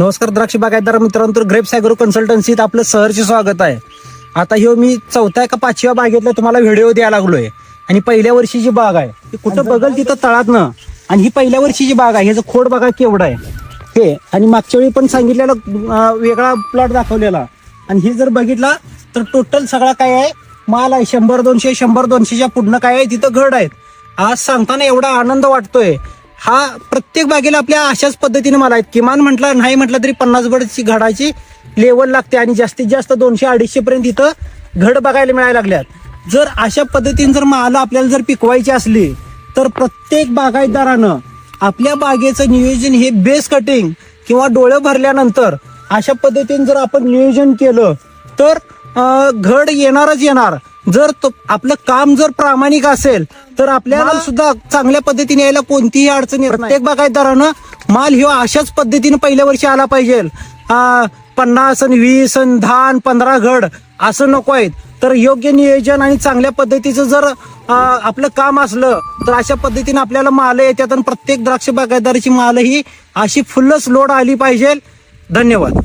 नमस्कार द्राक्ष बागायतदार मित्रांनो तर ग्रेप्स ॲग्रो कन्सल्टन्सीत आपलं सहर्ष स्वागत आहे. आता ह्यो मी चौथ्या का पाचव्या बागेतला तुम्हाला व्हिडिओ द्यायला लागलोय. आणि पहिल्या वर्षीची बाग आहे. ती कुठं बघल तिथं तळातनं आणि ही पहिल्या वर्षीची बाग आहे. ह्याचं खोड बघा केवढं आहे. हे आणि मागच्या वेळी पण सांगितलेलं वेगळा प्लॉट दाखवलेला. आणि हे जर बघितला तर टोटल सगळा काय आहे? माल आहे शंभर दोनशे शंभर दोनशेच्या पुढनं काय आहे? तिथं घड आहेत. आज सांगताना एवढा आनंद वाटतोय. हा प्रत्येक बागेला आपल्या अशाच पद्धतीने मला आहेत. किमान म्हटलं नाही म्हटलं तरी पन्नास गडची घडाची लेवल लागते आणि जास्तीत जास्त दोनशे अडीचशे पर्यंत इथं घड बघायला मिळायला लागल्यात. जर अशा पद्धतीने जर माल आपल्याला जर पिकवायची असली तर प्रत्येक बागायतदारानं आपल्या बागेचं नियोजन हे बेस कटिंग किंवा डोळे भरल्यानंतर अशा पद्धतीने जर आपण नियोजन केलं तर घड येणारच येणार. जर तो आपलं काम जर प्रामाणिक असेल तर आपल्याला सुद्धा चांगल्या पद्धतीने यायला कोणतीही अडचण. प्रत्येक बागायतदारानं माल ह्यो अशाच पद्धतीने पहिल्या वर्षी आला पाहिजे. पन्नास आणि वीस आणि दहा आणि पंधरा घड असं नको आहेत. तर योग्य नियोजन आणि चांगल्या पद्धतीचं जर आपलं काम असलं तर अशा पद्धतीने आपल्याला माल येतात आणि प्रत्येक द्राक्ष बागायतदाराची माल ही अशी फुल्लच लोड आली पाहिजे. धन्यवाद.